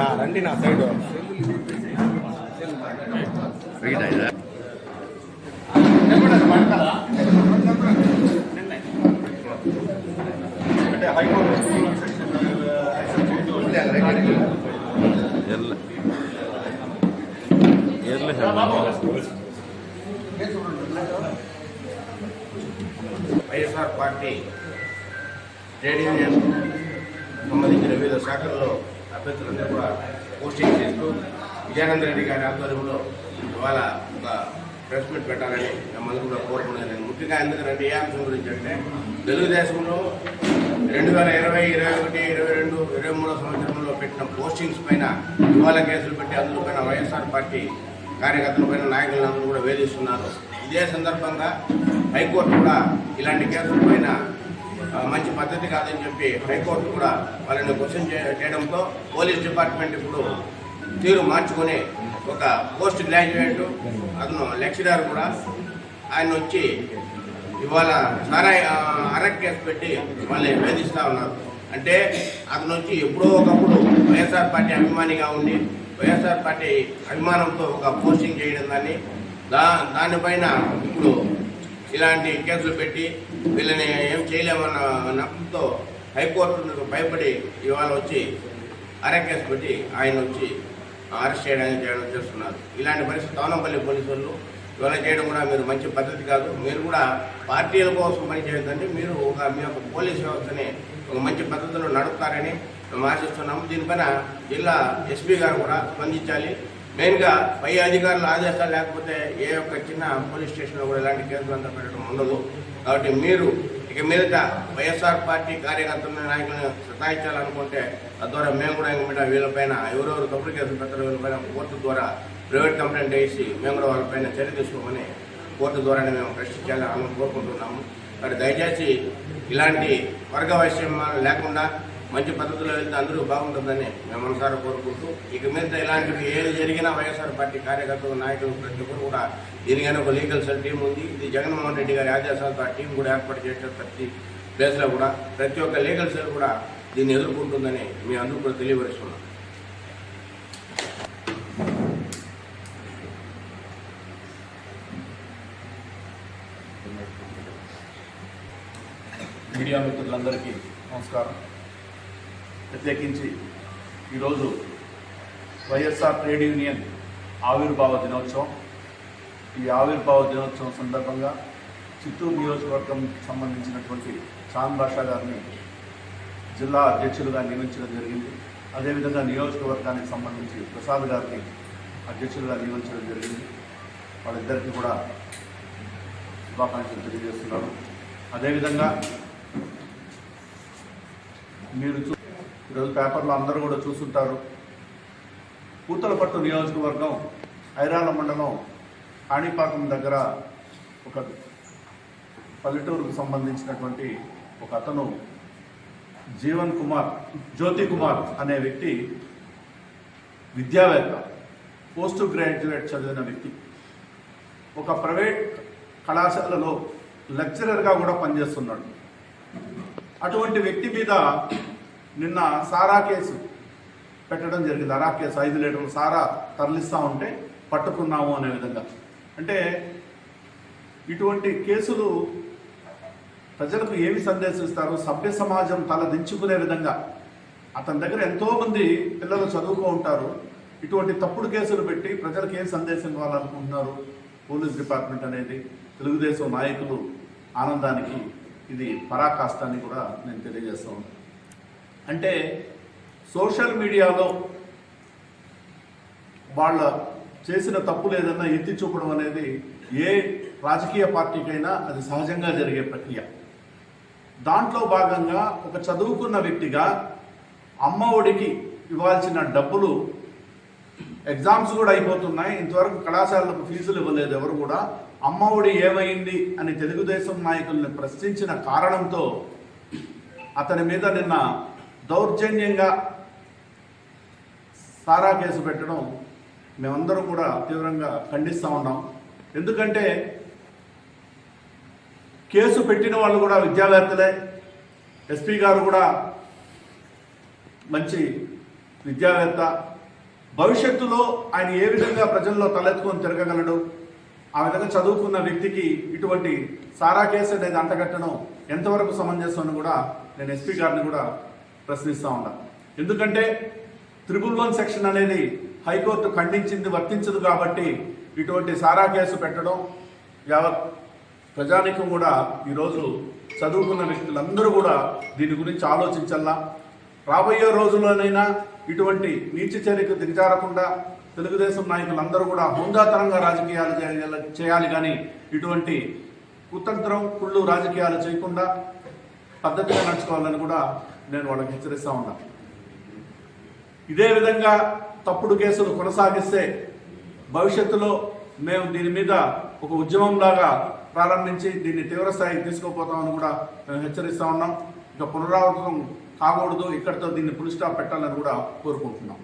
నా రండి నా సైడ్ రీడ్ అయ్యా అంటే హైకోర్టు ఎర్ల ఎర్ల వైఎస్ఆర్ పార్టీ ట్రేడ్ యూనియన్ సంబంధించిన వివిధ శాఖల్లో అభ్యర్థులందరూ కూడా పోస్టింగ్ చేస్తూ విజయానంద రెడ్డి గారి ఆధ్వర్యంలో ఇవాళ ఒక ప్రెస్ మీట్ పెట్టాలని మిమ్మల్ని కూడా కోరుకున్నాను ముఖ్యంగా ఎందుకంటే ఏ అంశం గురించి అంటే తెలుగుదేశంలో రెండు వేల ఇరవై ఇరవై ఒకటి ఇరవై రెండు ఇరవై మూడో సంవత్సరంలో పెట్టిన పోస్టింగ్స్ పైన ఇవాళ కేసులు పెట్టి అందులో పైన వైఎస్ఆర్ పార్టీ కార్యకర్తల పైన నాయకులందరూ కూడా వేధిస్తున్నారు. ఇదే సందర్భంగా హైకోర్టు కూడా ఇలాంటి కేసుల పైన మంచి పద్ధతి కాదని చెప్పి హైకోర్టు కూడా వాళ్ళని క్వశ్చన్ చేయడంతో పోలీస్ డిపార్ట్మెంట్ ఇప్పుడు తీరు మార్చుకొని ఒక పోస్ట్ గ్రాడ్యుయేట్ అతను లెక్చరర్ కూడా ఆయన వచ్చి ఇవాళ సారాయి ఆ, అరెస్ట్ కేసు పెట్టి వాళ్ళని వేధిస్తూ ఉన్నారు. అంటే అతను వచ్చి ఎప్పుడో ఒకప్పుడు వైఎస్ఆర్ పార్టీ అభిమానిగా ఉండి వైఎస్ఆర్ పార్టీ అభిమానంతో ఒక పోస్టింగ్ చేయడం దాన్ని దా దానిపైన ఇప్పుడు ఇలాంటి కేసులు పెట్టి వీళ్ళని ఏం చేయలేమన్న నమ్మకంతో హైకోర్టు భయపడి ఇవాళ వచ్చి అరెస్ట్ కేసు పెట్టి ఆయన వచ్చి అరెస్ట్ చేయడానికి చేయడం చేస్తున్నారు. ఇలాంటి పరిస్థితి తవనంపల్లి పోలీసు వాళ్ళు ఇవాళ చేయడం కూడా మీరు మంచి పద్ధతి కాదు. మీరు కూడా పార్టీల కోసం పని చేయొద్దండి. మీరు ఒక మీ యొక్క పోలీస్ వ్యవస్థని ఒక మంచి పద్ధతిలో నడుపుతారని మేము ఆశిస్తున్నాము దీనిపైన జిల్లా ఎస్పీ గారు కూడా స్పందించాలి. మెయిన్గా పై అధికారుల ఆదేశాలు లేకపోతే ఏ ఒక్క చిన్న పోలీస్ స్టేషన్లో కూడా ఇలాంటి కేసులు అంతా పెట్టడం ఉండదు. కాబట్టి మీరు ఇక మీదట వైఎస్ఆర్ పార్టీ కార్యకర్తలను నాయకులను సతాయించాలనుకుంటే తద్వారా మేము కూడా ఇంక మీద వీళ్ళపైన ఎవరెవరు తప్పుడు కేసులు పెట్టారు వీళ్ళపైన కోర్టు ద్వారా ప్రైవేట్ కంప్లైంట్ వేసి మేము కూడా వాళ్ళపైన చర్య తీసుకోమని కోర్టు ద్వారానే మేము ప్రశ్నించాలని కోరుకుంటున్నాము. మరి దయచేసి ఇలాంటి వర్గ వైషమ్యాలు లేకుండా మంచి పద్ధతిలో వెళ్తే అందరూ బాగుంటుందని మేము మనసారా కోరుకుంటూ ఇక మీద ఇలాంటివి ఏది జరిగినా వైఎస్ఆర్ పార్టీ కార్యకర్తలు నాయకులు ప్రతి ఒక్కరు కూడా దీనికైనా ఒక లీగల్ సెల్ టీం ఉంది. ఇది జగన్మోహన్ రెడ్డి గారి ఆదేశాలతో ఆ టీం కూడా ఏర్పాటు చేసిన ప్రతి ప్లేస్లో కూడా. ప్రతి ఒక్క లీగల్ సెల్ కూడా దీన్ని ఎదుర్కొంటుందని మీ అందరూ కూడా తెలియపరుస్తున్నాం. మీడియా మిత్రులందరికీ నమస్కారం. ప్రత్యేకించి ఈరోజు వైఎస్ఆర్ ట్రేడ్ యూనియన్ ఆవిర్భావ దినోత్సవం. ఈ ఆవిర్భావ దినోత్సవం సందర్భంగా చిత్తూరు నియోజకవర్గం సంబంధించినటువంటి చాంద్ బాషా గారిని జిల్లా అధ్యక్షులుగా నియమించడం జరిగింది. అదేవిధంగా నియోజకవర్గానికి సంబంధించి ప్రసాద్ గారిని అధ్యక్షులుగా నియమించడం జరిగింది. వాళ్ళిద్దరికీ కూడా శుభాకాంక్షలు తెలియజేస్తున్నాను. అదేవిధంగా మీరు చూ ఈరోజు పేపర్లో అందరూ కూడా చూస్తుంటారు. పూతలపట్టు నియోజకవర్గం ఐరాల మండలం ఆణిపాకం దగ్గర ఒక పల్లెటూరుకు సంబంధించినటువంటి ఒక అతను జీవన్ కుమార్ జ్యోతి కుమార్ అనే వ్యక్తి విద్యావేత్త పోస్ట్ గ్రాడ్యుయేట్ చదివిన వ్యక్తి. ఒక ప్రైవేట్ కళాశాలలో లెక్చరర్గా కూడా పనిచేస్తున్నాడు. అటువంటి వ్యక్తి మీద నిన్న సారా కేసు పెట్టడం జరిగింది. అరా కేసు ఐదు లీటర్లు సారా తరలిస్తూ ఉంటే పట్టుకున్నాము అనే విధంగా. అంటే ఇటువంటి కేసులు ప్రజలకు ఏమి సందేశం ఇస్తారు సభ్య సమాజం తల దించుకునే విధంగా. అతని దగ్గర ఎంతోమంది పిల్లలు చదువుకో ఉంటారు. ఇటువంటి తప్పుడు కేసులు పెట్టి ప్రజలకు ఏం సందేశం ఇవ్వాలనుకుంటున్నారు? పోలీస్ డిపార్ట్మెంట్ అనేది తెలుగుదేశం నాయకులు ఆనందానికి ఇది పరాకాష్ట అని కూడా నేను తెలియజేస్తా ఉన్నాను. అంటే సోషల్ మీడియాలో వాళ్ళ చేసిన తప్పులు ఏదన్నా ఎత్తి చూపడం అనేది ఏ రాజకీయ పార్టీకైనా అది సహజంగా జరిగే ప్రక్రియ. దాంట్లో భాగంగా ఒక చదువుకున్న వ్యక్తిగా అమ్మ ఒడికి ఇవ్వాల్సిన డబ్బులు ఎగ్జామ్స్ కూడా అయిపోతున్నాయి. ఇంతవరకు కళాశాలకు ఫీజులు ఇవ్వలేదు ఎవరు కూడా. అమ్మ ఒడి ఏమైంది అని తెలుగుదేశం నాయకుల్ని ప్రశ్నించిన కారణంతో అతని మీద నిన్న దౌర్జన్యంగా సారా కేసు పెట్టడం మేమందరం కూడా తీవ్రంగా ఖండిస్తూ ఉన్నాం. ఎందుకంటే కేసు పెట్టిన వాళ్ళు కూడా విద్యావేత్తలే. ఎస్పీ గారు కూడా మంచి విద్యావేత్త. భవిష్యత్తులో ఆయన ఏ విధంగా ప్రజల్లో తలెత్తుకొని తిరగగలడు? ఆ విధంగా చదువుకున్న వ్యక్తికి ఇటువంటి సారా కేసు అనేది అంటగట్టడం ఎంతవరకు సమంజసం అని కూడా నేను ఎస్పీ గారిని కూడా ప్రశ్నిస్తూ ఉన్నా. ఎందుకంటే త్రిబుల్ వన్ సెక్షన్ అనేది హైకోర్టు ఖండించింది వర్తించదు కాబట్టి ఇటువంటి సారా కేసు పెట్టడం యావత్ ప్రజానికం కూడా ఈరోజు చదువుకున్న వ్యక్తులందరూ కూడా దీని గురించి ఆలోచించాలా రాబోయే రోజుల్లోనైనా ఇటువంటి నీచ చర్యకు దిగజారకుండా తెలుగుదేశం నాయకులందరూ కూడా హుందాతరంగా రాజకీయాలు చేయాలి- చేయాలి కానీ ఇటువంటి కుతంత్రం కుళ్ళు రాజకీయాలు చేయకుండా పద్ధతిగా నడుచుకోవాలని కూడా నేను వాళ్ళకి హెచ్చరిస్తా ఉన్నా. ఇదే విధంగా తప్పుడు కేసులు కొనసాగిస్తే భవిష్యత్తులో మేము దీని మీద ఒక ఉద్యమం లాగా ప్రారంభించి దీన్ని తీవ్రస్థాయికి తీసుకుపోతామని కూడా మేము హెచ్చరిస్తా ఉన్నాం. ఇక పునరావృతం కాకూడదు ఇక్కడితో దీన్ని పులి స్టాప్ పెట్టాలని కూడా కోరుకుంటున్నాం.